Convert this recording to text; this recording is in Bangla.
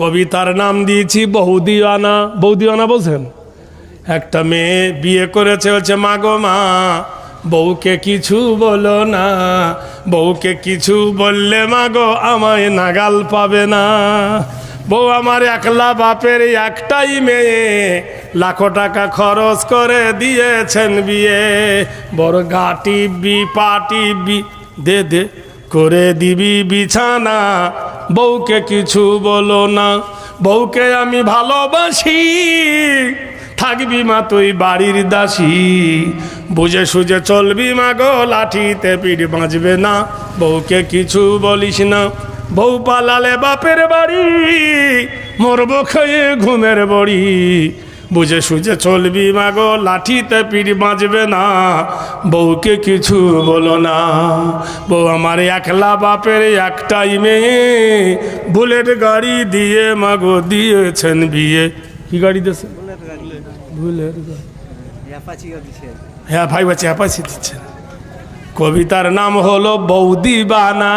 কবিতার নাম দিয়েছি বহুদিওয়ানা বৌদিওয়ানা বলছেন, একটা মেয়ে বিয়ে করেছে হচ্ছে মাগো মা, বউকে কিছু বলো না, বউকে কিছু বললে মাগো আমায় নাগাল পাবে না। বউ আমার একলা বাপের একটাই মেয়ে, লাখো টাকা খরচ করে দিয়েছেন বিয়ে। বড় গা টিপবি পা টিপবি দে দে, করে দিবি বিছানা বউকে কিছু বলো না। বউকে আমি ভালোবাসি। থাকবি মা তুই বাড়ির দাসী। বুঝে সুঝে চলবি মা গো, লাঠিতে পিঠ বাঁচবে না। বউকে কিছু বলিস না। বউ পালালে বাপের বাড়ি মোর খেয়ে ঘুমের বড়ি। বুঝে সুঝে চলবি মাগো লাঠিতে পিঠ বাঁচবে না। বউকে কিছু বলো না। বউ আমার একলা বাপের একটাই মেয়ে। বুলেট গাড়ি দিয়ে মাগো দিয়েছেন বিয়ে। কি গাড়ি দিয়েছে? বুলেট হ্যাঁ ভাই বাচ্চা অ্যাপাচি দিচ্ছেন কবিতার নাম হলো বৌদি বানা।